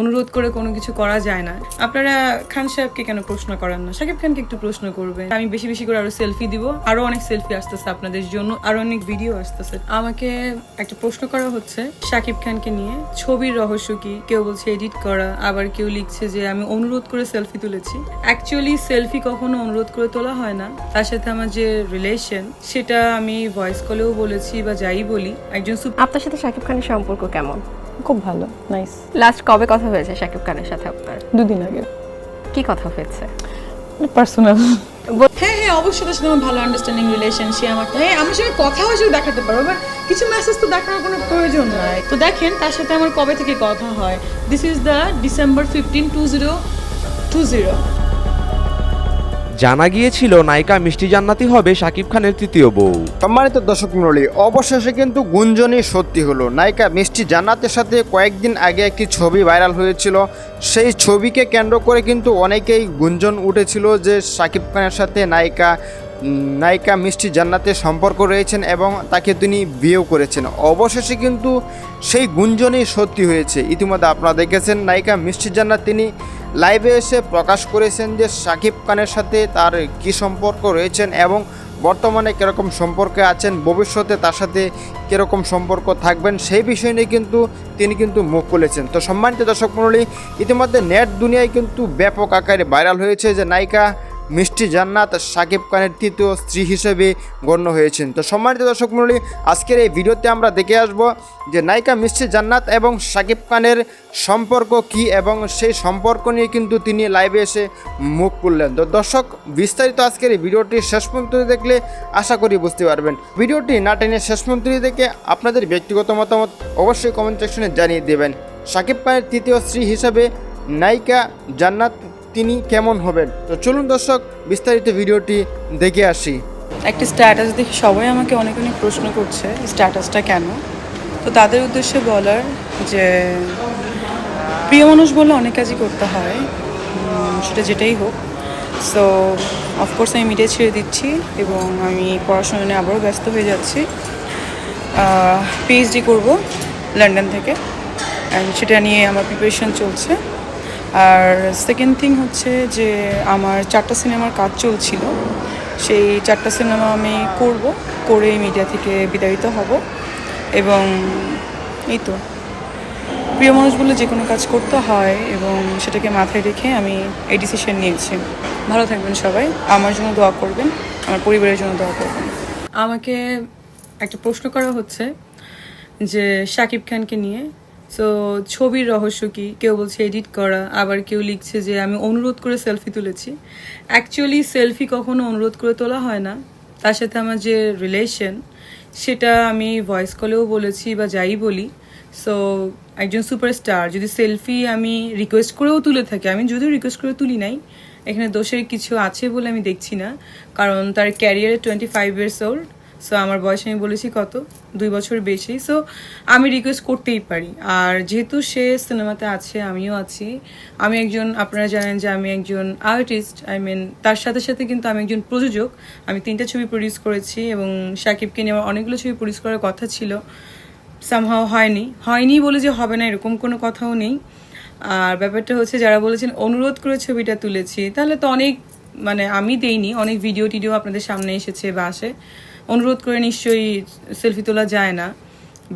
অনুরোধ করে কোনো কিছু করা যায় না। আপনারা খান সাহেবকে কেন প্রশ্ন করেন না? সাকিব খানকে একটু প্রশ্ন করবেন। আমি বেশি বেশি করে আরও সেলফি দিব। আরও অনেক সেলফি আসতেছে আপনাদের জন্য, আরও অনেক ভিডিও আসতেছে। আমাকে একটা প্রশ্ন করা হচ্ছে সাকিব খানকে নিয়ে। ছবির রহস্য কি? কেউ বলছে এডিট করা, আবার কেউ লিখছে যে আমি অনুরোধ করে সেলফি তুলেছি। অ্যাকচুয়ালি সেলফি কখনো অনুরোধ করে তোলা হয় না। তার সাথে আমার যে রিলেশন সেটা আমি ভয়েস কলেও বলেছি বা যাই বলি, একজন আপনার সাথে শাকিব খানের সম্পর্ক কেমন? খুব ভালো নাইস লাস্ট কবে কথা হয়েছে শাকিব খানের সাথে আপনার? দুদিন আগে। কি কথা হয়েছে? পার্সোনাল হ্যাঁ হ্যাঁ অবশ্যই তার সাথে আমার ভালো আন্ডারস্ট্যান্ডিং রিলেশন সে আমাকে হ্যাঁ আমার সঙ্গে কথা হয়েছে দেখাতে পারব বাট কিছু মেসেজ তো দেখানোর কোনো প্রয়োজন নাই। তো দেখেন তার সাথে আমার কবে থেকে কথা হয়? This is the December fifteen two zero two zero জানা গিয়েছিল নায়িকা মিষ্টি জান্নাতি হবে শাকিব খানের তৃতীয় বউ। সম্মানিত দর্শক মন্ডলী অবশেষে কিন্তু গুঞ্জনই সত্যি হলো। নায়িকা মিষ্টি জান্নাতের সাথে কয়েকদিন আগে একটি ছবি ভাইরাল হয়েছিল। সেই ছবিকে কেন্দ্র করে কিন্তু অনেকেই গুঞ্জন উঠেছিল যে শাকিব খানের সাথে নায়িকা নায়িকা মিষ্টি জান্নাতের সম্পর্ক রয়েছেন এবং তাকে তিনি বিয়েও করেছেন। অবশেষে কিন্তু সেই গুঞ্জনই সত্যি হয়েছে। ইতিমধ্যে আপনারা দেখেছেন, নায়িকা মিষ্টি জান্নাত তিনি লাইভে এসে প্রকাশ করেছেন যে শাকিব খানের সাথে তার কী সম্পর্ক রয়েছেন এবং বর্তমানে কীরকম সম্পর্কে আছেন, ভবিষ্যতে তার সাথে কীরকম সম্পর্ক থাকবেন, সেই বিষয় নিয়ে কিন্তু তিনি কিন্তু মুখ খুলেছেন। তো সম্মানিত দর্শক মণ্ডলী, ইতিমধ্যে নেট দুনিয়ায় কিন্তু ব্যাপক আকারে ভাইরাল হয়েছে যে নায়িকা মিষ্টি জান্নাত সাকিব খানের তৃতীয় স্ত্রী হিসেবে গণ্য হয়েছেন। তো সম্মানিত দর্শক মণ্ডলী, আজকের এই ভিডিওতে আমরা দেখে আসব যে নায়িকা মিষ্টি জান্নাত এবং শাকিব খানের সম্পর্ক কি এবং সেই সম্পর্ক নিয়ে কিন্তু তিনি লাইভে এসে মুখ খুললেন। তো দর্শক, বিস্তারিত আজকের এই ভিডিওটি শেষ পর্যন্ত দেখলে আশা করি বুঝতে পারবেন। ভিডিওটি না টেনে শেষ পর্যন্ত দেখে আপনাদের ব্যক্তিগত মতামত অবশ্যই কমেন্ট সেকশনে জানিয়ে দেবেন। সাকিব খানের তৃতীয় স্ত্রী হিসেবে নায়িকা জান্নাত তিনি কেমন হবেন? তো চলুন দর্শক, বিস্তারিত ভিডিওটি দেখে আসি। একটি স্ট্যাটাস দেখে সবাই আমাকে অনেক অনেক প্রশ্ন করছে স্ট্যাটাসটা কেন? তো তাদের উদ্দেশ্যে বলার যে, প্রিয় মানুষ বলে অনেক কাজই করতে হয় সেটা যেটাই হোক। সো অফকোর্স আমি মিডিয়া ছেড়ে দিচ্ছি এবং আমি পড়াশোনা নিয়ে আবারও ব্যস্ত হয়ে যাচ্ছি। পিএইচডি করব লন্ডন থেকে। অ্যান্ড সেটা নিয়ে আমার প্রিপারেশন চলছে। আর সেকেন্ড থিং হচ্ছে যে আমার চারটা সিনেমার কাজ চলছিল। সেই চারটা সিনেমা আমি করব, করে মিডিয়া থেকে বিতাড়িত হব এবং এই তো। প্রিয় মানুষ বলে যে কোনো কাজ করতে হয় এবং সেটাকে মাথায় রেখে আমি এই ডিসিশন নিয়েছি। ভালো থাকবেন সবাই, আমার জন্য দোয়া করবেন, আমার পরিবারের জন্য দোয়া করবেন। আমাকে একটা প্রশ্ন করা হচ্ছে যে শাকিব খানকে নিয়ে সো ছবির রহস্য কি? কেউ বলছে এডিট করা, আবার কেউ লিখছে যে আমি অনুরোধ করে সেলফি তুলেছি। অ্যাকচুয়ালি সেলফি কখনো অনুরোধ করে তোলা হয় না। তার সাথে আমার যে রিলেশন সেটা আমি ভয়েস কলেও বলেছি বা যাই বলি। সো একজন সুপারস্টার যদি সেলফি আমি রিকোয়েস্ট করেও তুলে থাকি, আমি যদিও রিকোয়েস্ট করে তুলি নাই, এখানে দোষের কিছু আছে বলে আমি দেখছি না। কারণ তার ক্যারিয়ারে twenty five years old so আমার বয়স আমি বলেছি কত? দুই বছর বেশি। সো আমি রিকোয়েস্ট করতেই পারি। আর যেহেতু সে সিনেমাতে আছে, আমিও আছি। আমি একজন, আপনারা জানেন যে আমি একজন আর্টিস্ট আই মিন তার সাথে সাথে কিন্তু আমি একজন প্রযোজক। আমি তিনটা ছবি প্রডিউস করেছি এবং সাকিবকে নিয়ে আমার অনেকগুলো ছবি প্রডিউস করার কথা ছিল। সামহাও হয়নি। হয়নি বলে যে হবে না, এরকম কোনো কথাও নেই। আর ব্যাপারটা হচ্ছে, যারা বলেছেন, অনুরোধ করে ছবিটা তুলেছি, তাহলে তো অনেক মানে আমি দেইনি, অনেক ভিডিও টিডিও আপনাদের সামনে এসেছে বা আসে। অনুরোধ করে নিশ্চয়ই সেলফি তোলা যায় না।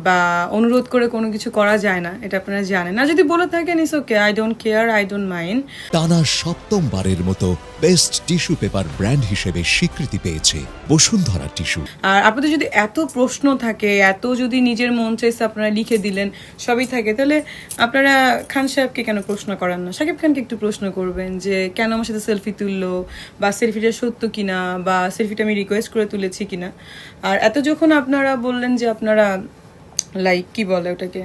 বা অনুরোধ করে কোনো কিছু করা যায় না এটা আপনারা জানেন। না যদি বলে থাকেন is okay I don't care I don't mind টানা সপ্তমবারের মতো বেস্ট টিস্যু পেপার ব্র্যান্ড হিসেবে স্বীকৃতি পেয়েছে বসুন্ধরা টিস্যু। আর আপনাদের যদি এত প্রশ্ন থাকে এত যদি নিজের মন চাইছে আপনারা লিখে দিলেন সবই থাকে তাহলে আপনারা খান সাহেবকে কেন প্রশ্ন করেন না? সাকিব খানকে একটু প্রশ্ন করবেন যে কেন আমার সাথে সেলফি তুললো? বা সেলফিটা সত্য কিনা? বা সেলফিটা আমি রিকোয়েস্ট করে তুলেছি কিনা? আর এত যখন আপনারা বললেন যে আপনারা লাইক কি বলে ওটাকে?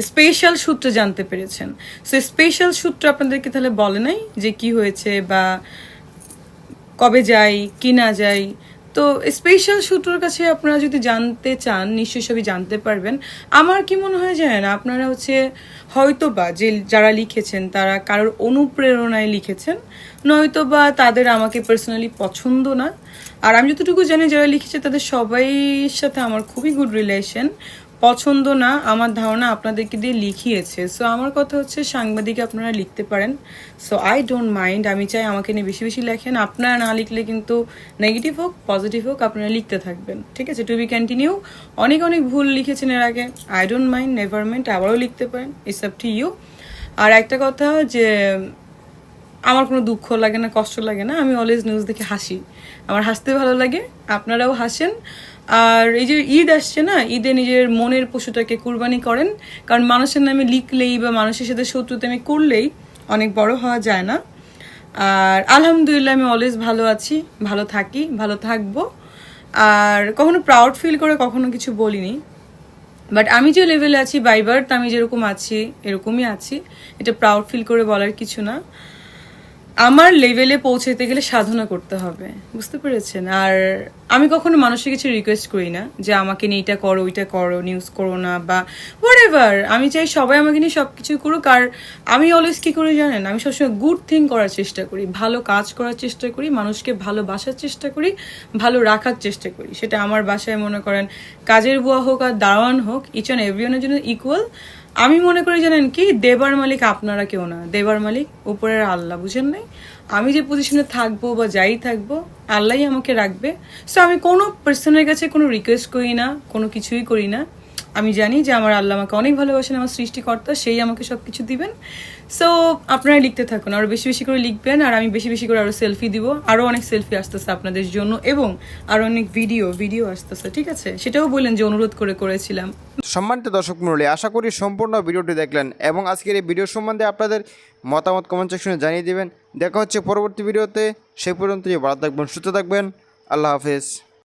স্পেশাল সূত্র জানতে পেরেছেন। সো স্পেশাল সূত্র আপনাদেরকে তাহলে বলে নাই যে কি হয়েছে বা কবে যাই কি না যাই তো স্পেশাল সূত্রর কাছে আপনারা যদি জানতে চান, নিশ্চয়ই সবই জানতে পারবেন। আমার কি মনে হয় জানেন, আপনারা হচ্ছে হয়তো বা যে যারা লিখেছেন, তারা কারোর অনুপ্রেরণায় লিখেছেন নয়তো বা তাদের আমাকে পার্সোনালি পছন্দ না। আর আমি যতটুকু জানি, যারা লিখেছে, তাদের সবাই সাথে আমার খুবই গুড রিলেশন পছন্দ না, আমার ধারণা আপনাদেরকে দিয়ে লিখিয়েছে। সো আমার কথা হচ্ছে সাংবাদিক আপনারা লিখতে পারেন। সো আই ডোন্ট মাইন্ড আমি চাই আমাকে নিয়ে বেশি বেশি লেখেন। আপনারা না লিখলে কিন্তু নেগেটিভ হোক পজিটিভ হোক, আপনারা লিখতে থাকবেন। ঠিক আছে? টু বি কন্টিনিউ অনেক অনেক ভুল লিখেছেন এর আগে। I don't mind never mind আবারও লিখতে পারেন। ইটস আপ টু ইউ আর একটা কথা যে আমার কোনো দুঃখ লাগে না, কষ্ট লাগে না, আমি অলওয়েজ নিউজ দেখে হাসি। আমার হাসতে ভালো লাগে, আপনারাও হাসেন। আর এই যে ঈদ আসছে না, ঈদে নিজের মনের পশুটাকে কুরবানি করেন, কারণ মানুষের নামে লিখলেই বা মানুষের সাথে শত্রুতে আমি করলেই অনেক বড় হওয়া যায় না। আর আলহামদুলিল্লাহ আমি অলওয়েজ ভালো আছি, ভালো থাকি, ভালো থাকব। আর কখনো প্রাউড ফিল করে কখনো কিছু বলিনি। বাট আমি যে লেভেলে আছি বাইবার আমি যেরকম আছি, এরকমই আছি। এটা প্রাউড ফিল করে বলার কিছু না। আমার লেভেলে পৌঁছাতে গেলে সাধনা করতে হবে, বুঝতে পেরেছেন? আর আমি কখনো মানুষের কিছু রিকোয়েস্ট করি না যে আমাকে নিয়ে এটা করো, ওইটা করো নিউজ করো না বা হোয়াট এভার আমি চাই সবাই আমাকে নিয়ে সব কিছু করুক। আর আমি অলওয়েজ কী করি জানেন? আমি সবসময় গুড থিং করার চেষ্টা করি, ভালো কাজ করার চেষ্টা করি, মানুষকে ভালোবাসার চেষ্টা করি, ভালো রাখার চেষ্টা করি। সেটা আমার বাসায় মনে করেন কাজের বুয়া হোক আর দারোয়ান হোক ইচ অ্যান্ড এভরিওয়ানের জন্য ইকুয়াল আমি মনে করি জানেন কি, দেবার মালিক আপনারা কেউ না। দেবার মালিক উপরের আল্লাহ, বুঝেন নাই? আমি যে পজিশনে থাকব বা যাই থাকব, আল্লাহই আমাকে রাখবে। সো আমি কোনো পার্সনের কাছে কোনো রিকোয়েস্ট করি না, কোনো কিছুই করি না। আমি জানি যে আমার আল্লাহ আমাকে অনেক ভালোবাসেন, আমার সৃষ্টিকর্তা, সেই আমাকে সব কিছু দিবেন। সো আপনারা লিখতে থাকুন আরও বেশি বেশি করে লিখবেন, আর আমি বেশি বেশি করে আরও সেলফি দিব। আরও অনেক সেলফি আসতেছে আপনাদের জন্য, এবং আরও অনেক ভিডিও ভিডিও আসতেছে, ঠিক আছে? সেটাও বললেন যে অনুরোধ করে করেছিলাম। সম্মানিত দর্শক মণ্ডলী, আশা করি সম্পূর্ণ ভিডিওটি দেখলেন, এবং আজকের এই ভিডিও সম্বন্ধে আপনাদের মতামত কমেন্ট সেকশনে জানিয়ে দেবেন। দেখা হচ্ছে পরবর্তী ভিডিওতে সেই পর্যন্ত ভালো থাকবেন, সুস্থ থাকবেন, আল্লাহ হাফেজ।